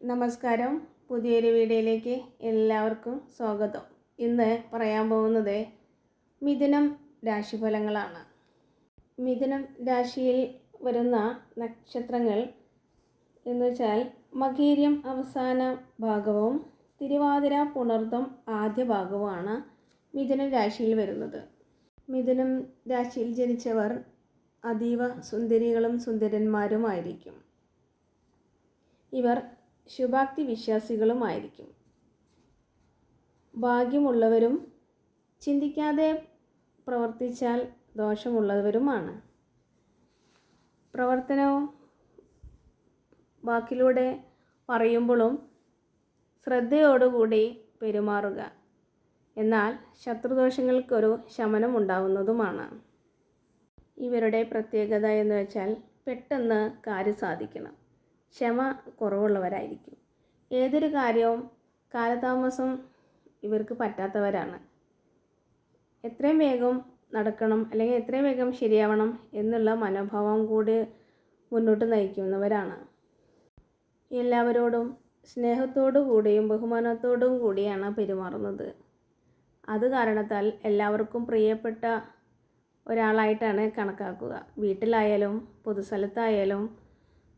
നമസ്കാരം. പുതിയൊരു വീഡിയോയിലേക്ക് എല്ലാവർക്കും സ്വാഗതം. ഇന്ന് പറയാൻ പോകുന്നത് മിഥുനം രാശിഫലങ്ങളാണ്. മിഥുനം രാശിയിൽ വരുന്ന നക്ഷത്രങ്ങൾ എന്ന് വെച്ചാൽ മകീര്യം അവസാന ഭാഗവും തിരുവാതിര പുണർദം ആദ്യ ഭാഗവുമാണ് മിഥുനം രാശിയിൽ വരുന്നത്. മിഥുനം രാശിയിൽ ജനിച്ചവർ അതീവ സുന്ദരികളും സുന്ദരന്മാരുമായിരിക്കും. ഇവർ ശുഭാക്തി വിശ്വാസികളുമായിരിക്കും. ഭാഗ്യമുള്ളവരും ചിന്തിക്കാതെ പ്രവർത്തിച്ചാൽ ദോഷമുള്ളവരുമാണ്. പ്രവർത്തനവും വാക്കിലൂടെ പറയുമ്പോഴും ശ്രദ്ധയോടുകൂടി പെരുമാറുക. എന്നാൽ ശത്രുദോഷങ്ങൾക്കൊരു ശമനം ഉണ്ടാവുന്നതുമാണ്. ഇവരുടെ പ്രത്യേകത എന്ന് വെച്ചാൽ പെട്ടെന്ന് കാര്യം സാധിക്കണം. ക്ഷമ കുറവുള്ളവരായിരിക്കും. ഏതൊരു കാര്യവും കാലതാമസം ഇവർക്ക് പറ്റാത്തവരാണ്. എത്രയും വേഗം നടക്കണം അല്ലെങ്കിൽ എത്രയും വേഗം ശരിയാവണം എന്നുള്ള മനോഭാവം കൂടി മുന്നോട്ട് നയിക്കുന്നവരാണ്. എല്ലാവരോടും സ്നേഹത്തോടു കൂടിയും ബഹുമാനത്തോടും കൂടിയാണ് പെരുമാറുന്നത്. അത് കാരണത്താൽ എല്ലാവർക്കും പ്രിയപ്പെട്ട ഒരാളായിട്ടാണ് കണക്കാക്കുക. വീട്ടിലായാലും പൊതുസ്ഥലത്തായാലും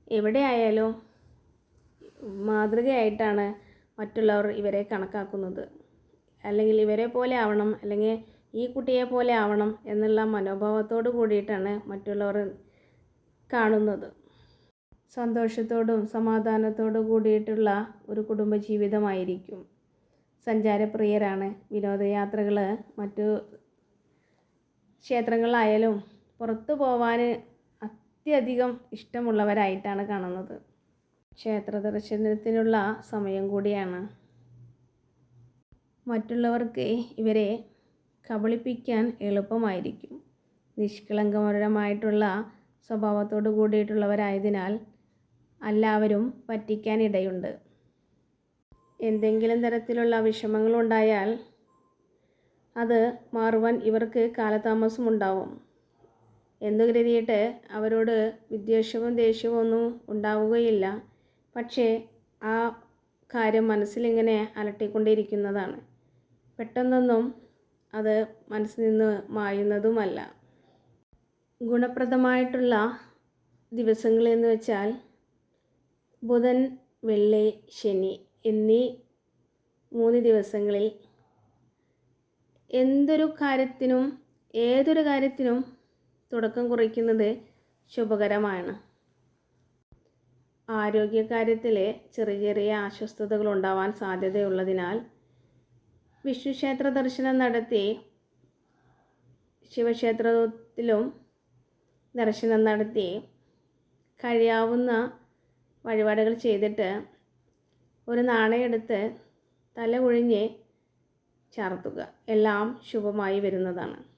എവിടെയായാലും മാതൃകയായിട്ടാണ് മറ്റുള്ളവർ ഇവരെ കണക്കാക്കുന്നത്. അല്ലെങ്കിൽ ഇവരെ പോലെ ആവണം അല്ലെങ്കിൽ ഈ കുട്ടിയെ പോലെ ആവണം എന്നുള്ള മനോഭാവത്തോട് കൂടിയിട്ടാണ് മറ്റുള്ളവർ കാണുന്നത്. സന്തോഷത്തോടും സമാധാനത്തോടും കൂടിയിട്ടുള്ള ഒരു കുടുംബജീവിതമായിരിക്കും. സഞ്ചാരപ്രിയരാണ് വിനോദയാത്രകൾ മറ്റു ക്ഷേത്രങ്ങളായാലും പുറത്തു പോവാൻ അത്യധികം ഇഷ്ടമുള്ളവരായിട്ടാണ് കാണുന്നത്. ക്ഷേത്ര ദർശനത്തിനുള്ള സമയം കൂടിയാണ്. മറ്റുള്ളവർക്ക് ഇവരെ കബളിപ്പിക്കാൻ എളുപ്പമായിരിക്കും. നിഷ്കളങ്കപരമായിട്ടുള്ള സ്വഭാവത്തോട് കൂടിയിട്ടുള്ളവരായതിനാൽ എല്ലാവരും പറ്റിക്കാനിടയുണ്ട് എന്തെങ്കിലും തരത്തിലുള്ള വിഷമങ്ങളുണ്ടായാൽ അത് മാറുവാൻ ഇവർക്ക് കാലതാമസമുണ്ടാവും. എന്ന് കരുതിയിട്ട് അവരോട് വിദ്വേഷവും ദേഷ്യവും ഒന്നും ഉണ്ടാവുകയില്ല. പക്ഷേ ആ കാര്യം മനസ്സിലിങ്ങനെ അലട്ടിക്കൊണ്ടിരിക്കുന്നതാണ്. പെട്ടെന്നൊന്നും അത് മനസ്സിൽ നിന്ന് മായുന്നതുമല്ല. ഗുണപ്രദമായിട്ടുള്ള ദിവസങ്ങളെന്ന് വെച്ചാൽ ബുധൻ വെള്ളി ശനി എന്നീ മൂന്ന് ദിവസങ്ങളിൽ എന്തൊരു കാര്യത്തിനും ഏതൊരു കാര്യത്തിനും തുടക്കം കുറിക്കുന്നത് ശുഭകരമാണ്. ആരോഗ്യകാര്യത്തിൽ ചെറിയ ചെറിയ അസ്വസ്ഥതകൾ ഉണ്ടാവാൻ സാധ്യതയുള്ളതിനാൽ വിഷ്ണുക്ഷേത്ര ദർശനം നടത്തി ശിവക്ഷേത്രത്തിലും ദർശനം നടത്തി കഴിയാവുന്ന വഴിപാടുകൾ ചെയ്തിട്ട് ഒരു നാണയെടുത്ത് തല ഒഴിഞ്ഞ് ചാർത്തുക. എല്ലാം ശുഭമായി വരുന്നതാണ്.